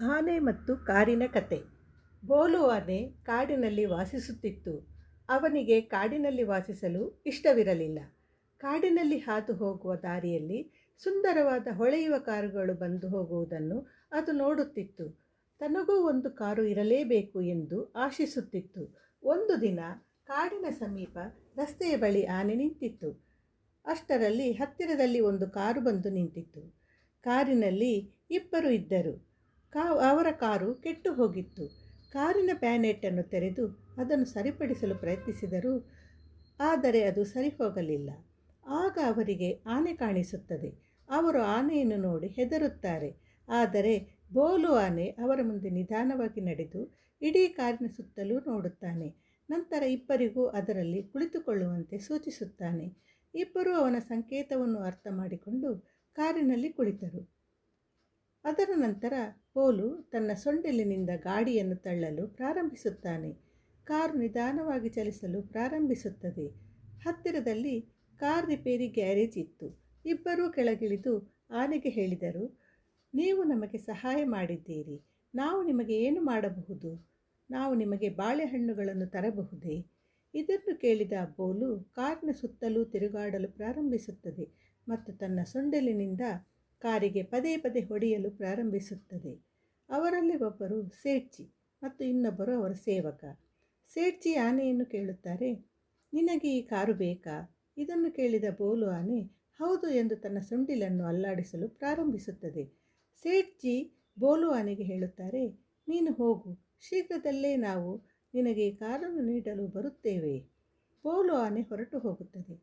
ಆನೆ ಮತ್ತು ಕಾರಿನ ಕತೆ. ಬೋಲು ಆನೆ ಕಾಡಿನಲ್ಲಿ ವಾಸಿಸುತ್ತಿತ್ತು. ಅವನಿಗೆ ಕಾಡಿನಲ್ಲಿ ವಾಸಿಸಲು ಇಷ್ಟವಿರಲಿಲ್ಲ. ಕಾಡಿನಲ್ಲಿ ಹಾದು ಹೋಗುವ ದಾರಿಯಲ್ಲಿ ಸುಂದರವಾದ ಹೊಳೆಯುವ ಕಾರುಗಳು ಬಂದು ಹೋಗುವುದನ್ನು ಅದು ನೋಡುತ್ತಿತ್ತು. ತನಗೂ ಒಂದು ಕಾರು ಇರಲೇಬೇಕು ಎಂದು ಆಶಿಸುತ್ತಿತ್ತು. ಒಂದು ದಿನ ಕಾಡಿನ ಸಮೀಪ ರಸ್ತೆಯ ಬಳಿ ಆನೆ ನಿಂತಿತ್ತು. ಅಷ್ಟರಲ್ಲಿ ಹತ್ತಿರದಲ್ಲಿ ಒಂದು ಕಾರು ಬಂದು ನಿಂತಿತ್ತು. ಕಾರಿನಲ್ಲಿ ಇಬ್ಬರು ಇದ್ದರು. ಕಾ ಅವರ ಕಾರು ಕೆಟ್ಟು ಹೋಗಿತ್ತು. ಕಾರಿನ ಪ್ಯಾನೆಟನ್ನು ತೆರೆದು ಅದನ್ನು ಸರಿಪಡಿಸಲು ಪ್ರಯತ್ನಿಸಿದರು. ಆದರೆ ಅದು ಸರಿ ಹೋಗಲಿಲ್ಲ ಆಗ ಅವರಿಗೆ ಆನೆ ಕಾಣಿಸುತ್ತದೆ. ಅವರು ಆನೆಯನ್ನು ನೋಡಿ ಹೆದರುತ್ತಾರೆ. ಆದರೆ ಬೋಲು ಆನೆ ಅವರ ಮುಂದೆ ನಿಧಾನವಾಗಿ ನಡೆದು ಇಡೀ ಕಾರಿನ ಸುತ್ತಲೂ ನೋಡುತ್ತಾನೆ. ನಂತರ ಇಬ್ಬರಿಗೂ ಅದರಲ್ಲಿ ಕುಳಿತುಕೊಳ್ಳುವಂತೆ ಸೂಚಿಸುತ್ತಾನೆ. ಇಬ್ಬರೂ ಅವನ ಸಂಕೇತವನ್ನು ಅರ್ಥ ಮಾಡಿಕೊಂಡು ಕಾರಿನಲ್ಲಿ ಕುಳಿತರು. ಅದರ ನಂತರ ಪೋಲು ತನ್ನ ಸೊಂಡಿಲಿನಿಂದ ಗಾಡಿಯನ್ನು ತಳ್ಳಲು ಪ್ರಾರಂಭಿಸುತ್ತಾನೆ. ಕಾರು ನಿಧಾನವಾಗಿ ಚಲಿಸಲು ಪ್ರಾರಂಭಿಸುತ್ತದೆ. ಹತ್ತಿರದಲ್ಲಿ ಕಾರ್ ರಿಪೇರಿ ಗ್ಯಾರೇಜ್ ಇತ್ತು. ಇಬ್ಬರೂ ಕೆಳಗಿಳಿದು ಆನೆಗೆ ಹೇಳಿದರು, ನೀವು ನಮಗೆ ಸಹಾಯ ಮಾಡಿದ್ದೀರಿ. ನಾವು ನಿಮಗೆ ಏನು ಮಾಡಬಹುದು? ನಾವು ನಿಮಗೆ ಬಾಳೆಹಣ್ಣುಗಳನ್ನು ತರಬಹುದೇ? ಇದನ್ನು ಕೇಳಿದ ಬೋಲು ಕಾರ್ನ ಸುತ್ತಲೂ ತಿರುಗಾಡಲು ಪ್ರಾರಂಭಿಸುತ್ತದೆ ಮತ್ತು ತನ್ನ ಸೊಂಡಿಲಿನಿಂದ ಕಾರಿಗೆ ಪದೇ ಪದೇ ಹೊಡೆಯಲು ಪ್ರಾರಂಭಿಸುತ್ತದೆ. ಅವರಲ್ಲಿ ಒಬ್ಬರು ಸೇಠ್ಜಿ ಮತ್ತು ಇನ್ನೊಬ್ಬರು ಅವರ ಸೇವಕ. ಸೇಠ್ಜಿ ಆನೆಯನ್ನು ಕೇಳುತ್ತಾರೆ, ನಿನಗೆ ಈ ಕಾರು ಬೇಕಾ? ಇದನ್ನು ಕೇಳಿದ ಬೋಲು ಆನೆ, ಹೌದು ಎಂದು ತನ್ನ ಸೊಂಡಿಲನ್ನು ಅಲ್ಲಾಡಿಸಲು ಪ್ರಾರಂಭಿಸುತ್ತದೆ. ಸೇಠ್ಜಿ ಬೋಲು ಆನೆಗೆ ಹೇಳುತ್ತಾರೆ, ನೀನು ಹೋಗು, ಶೀಘ್ರದಲ್ಲೇ ನಾವು ನಿನಗೆ ಈ ಕಾರನ್ನು ನೀಡಲು ಬರುತ್ತೇವೆ. ಬೋಲು ಆನೆ ಹೊರಟು ಹೋಗುತ್ತದೆ.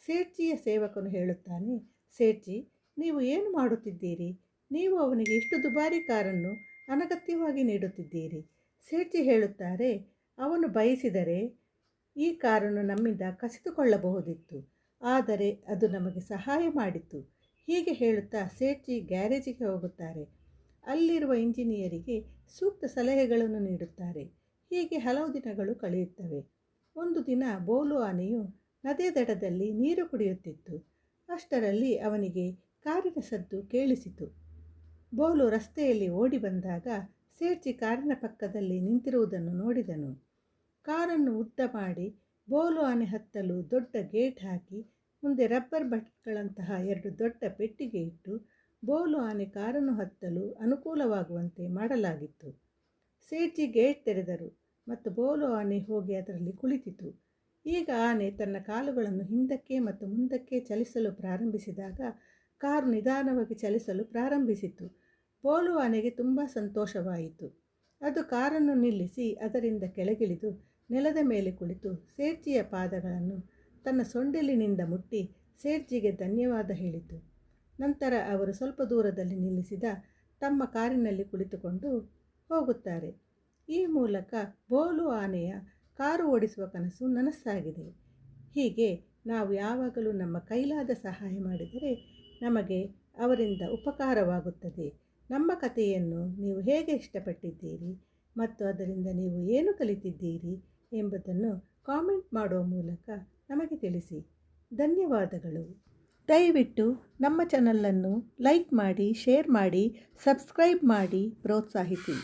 ಸೇಠ್ಜಿಯ ಸೇವಕನು ಹೇಳುತ್ತಾನೆ, ಸೇಠ್ಜಿ ನೀವು ಏನು ಮಾಡುತ್ತಿದ್ದೀರಿ? ನೀವು ಅವನಿಗೆ ಇಷ್ಟು ದುಬಾರಿ ಕಾರನ್ನು ಅನಗತ್ಯವಾಗಿ ನೀಡುತ್ತಿದ್ದೀರಿ. ಸೇಠಿ ಹೇಳುತ್ತಾರೆ, ಅವನು ಬಯಸಿದರೆ ಈ ಕಾರನ್ನು ನಮ್ಮಿಂದ ಕಸಿದುಕೊಳ್ಳಬಹುದಿತ್ತು. ಆದರೆ ಅದು ನಮಗೆ ಸಹಾಯ ಮಾಡಿತು. ಹೀಗೆ ಹೇಳುತ್ತಾ ಸೇಠಿ ಗ್ಯಾರೇಜಿಗೆ ಹೋಗುತ್ತಾರೆ. ಅಲ್ಲಿರುವ ಇಂಜಿನಿಯರಿಗೆ ಸೂಕ್ತ ಸಲಹೆಗಳನ್ನು ನೀಡುತ್ತಾರೆ. ಹೀಗೆ ಹಲವು ದಿನಗಳು ಕಳೆಯುತ್ತವೆ. ಒಂದು ದಿನ ಬೋಲು ಆನೆಯು ನದಿಯ ದಡದಲ್ಲಿ ನೀರು ಕುಡಿಯುತ್ತಿತ್ತು. ಅಷ್ಟರಲ್ಲಿ ಅವನಿಗೆ ಕಾರಿನ ಸದ್ದು ಕೇಳಿಸಿತು. ಬೋಲು ರಸ್ತೆಯಲ್ಲಿ ಓಡಿ ಬಂದಾಗ ಸೇರ್ಚಿ ಕಾರಿನ ಪಕ್ಕದಲ್ಲಿ ನಿಂತಿರುವುದನ್ನು ನೋಡಿದನು. ಕಾರನ್ನು ಉದ್ದ ಮಾಡಿ ಬೋಲು ಆನೆ ಹತ್ತಲು ದೊಡ್ಡ ಗೇಟ್ ಹಾಕಿ ಮುಂದೆ ರಬ್ಬರ್ ಬಟ್ಗಳಂತಹ ಎರಡು ದೊಡ್ಡ ಪೆಟ್ಟಿಗೆ ಇಟ್ಟು ಬೋಲು ಆನೆ ಕಾರನ್ನು ಹತ್ತಲು ಅನುಕೂಲವಾಗುವಂತೆ ಮಾಡಲಾಗಿತ್ತು. ಸೇಠ್ಜಿ ಗೇಟ್ ತೆರೆದರು ಮತ್ತು ಬೋಲು ಆನೆ ಹೋಗಿ ಅದರಲ್ಲಿ ಕುಳಿತಿತು. ಈಗ ಆನೆ ತನ್ನ ಕಾಲುಗಳನ್ನು ಹಿಂದಕ್ಕೆ ಮತ್ತು ಮುಂದಕ್ಕೆ ಚಲಿಸಲು ಪ್ರಾರಂಭಿಸಿದಾಗ ಕಾರು ನಿಧಾನವಾಗಿ ಚಲಿಸಲು ಪ್ರಾರಂಭಿಸಿತು. ಬೋಲು ಆನೆಗೆ ತುಂಬ ಸಂತೋಷವಾಯಿತು. ಅದು ಕಾರನ್ನು ನಿಲ್ಲಿಸಿ ಅದರಿಂದ ಕೆಳಗಿಳಿದು ನೆಲದ ಮೇಲೆ ಕುಳಿತು ಸೇರ್ಜಿಯ ಪಾದಗಳನ್ನು ತನ್ನ ಸೊಂಡಿಲಿನಿಂದ ಮುಟ್ಟಿ ಸೇರ್ಜಿಗೆ ಧನ್ಯವಾದ ಹೇಳಿತು. ನಂತರ ಅವರು ಸ್ವಲ್ಪ ದೂರದಲ್ಲಿ ನಿಲ್ಲಿಸಿದ ತಮ್ಮ ಕಾರಿನಲ್ಲಿ ಕುಳಿತುಕೊಂಡು ಹೋಗುತ್ತಾರೆ. ಈ ಮೂಲಕ ಬೋಲು ಆನೆಯ ಕಾರು ಓಡಿಸುವ ಕನಸು ನನಸಾಗಿದೆ. ಹೀಗೆ ನಾವು ಯಾವಾಗಲೂ ನಮ್ಮ ಕೈಲಾದ ಸಹಾಯ ಮಾಡಿದರೆ ನಮಗೆ ಅವರಿಂದ ಉಪಕಾರವಾಗುತ್ತದೆ. ನಮ್ಮ ಕಥೆಯನ್ನು ನೀವು ಹೇಗೆ ಇಷ್ಟಪಟ್ಟಿದ್ದೀರಿ ಮತ್ತು ಅದರಿಂದ ನೀವು ಏನು ಕಲಿತಿದ್ದೀರಿ ಎಂಬುದನ್ನು ಕಾಮೆಂಟ್ ಮಾಡುವ ಮೂಲಕ ನಮಗೆ ತಿಳಿಸಿ. ಧನ್ಯವಾದಗಳು. ದಯವಿಟ್ಟು ನಮ್ಮ ಚಾನಲನ್ನು ಲೈಕ್ ಮಾಡಿ, ಶೇರ್ ಮಾಡಿ, ಸಬ್ಸ್ಕ್ರೈಬ್ ಮಾಡಿ ಪ್ರೋತ್ಸಾಹಿಸಿ.